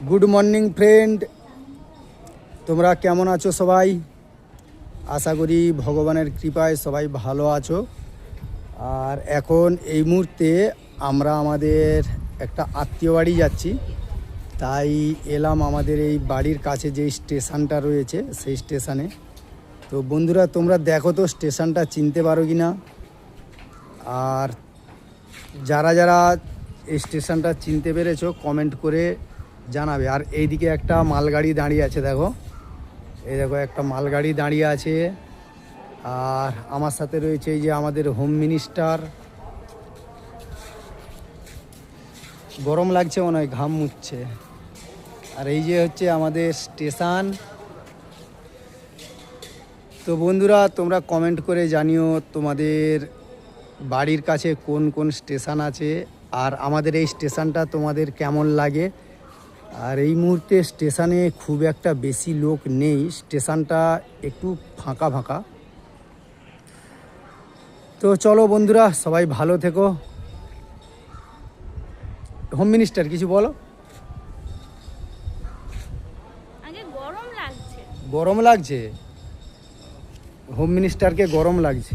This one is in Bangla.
গুড মর্নিং ফ্রেন্ড তোমরা কেমন আছো সবাই? আশা করি ভগবানের কৃপায় সবাই ভালো আছো। আর এখন এই মুহূর্তে আমরা আমাদের একটা আত্মীয় বাড়ি যাচ্ছি। তাই এলাম আমাদের এই বাড়ির কাছে যে স্টেশনটা রয়েছে, সেই স্টেশনে। তো বন্ধুরা, তোমরা দেখো তো স্টেশনটা, চিনতে পারো কি না? আর যারা যারা এই স্টেশনটা চিনতে পেরেছ কমেন্ট করে জানাবে। আর এইদিকে একটা মালগাড়ি দাঁড়িয়ে আছে, দেখো। এই দেখো, একটা মালগাড়ি দাঁড়িয়ে আছে। আর আমার সাথে রয়েছে এই যে আমাদের হোম মিনিস্টার গরম লাগছে মনে হয়, ঘাম মুচ্ছে আর এই যে হচ্ছে আমাদের স্টেশন। তো বন্ধুরা, তোমরা কমেন্ট করে জানিও তোমাদের বাড়ির কাছে কোন কোন স্টেশন আছে। আর আমাদের এই স্টেশনটা তোমাদের কেমন লাগে। আর এই মুহূর্তে স্টেশনে খুব একটা বেশি লোক নেই। স্টেশনটা একটু ফাঁকা ফাঁকা। তো চলো বন্ধুরা সবাই ভালো থেকো। হোম মিনিস্টার কিছু বলো? গরম লাগছে। হোম মিনিস্টারকে গরম লাগছে।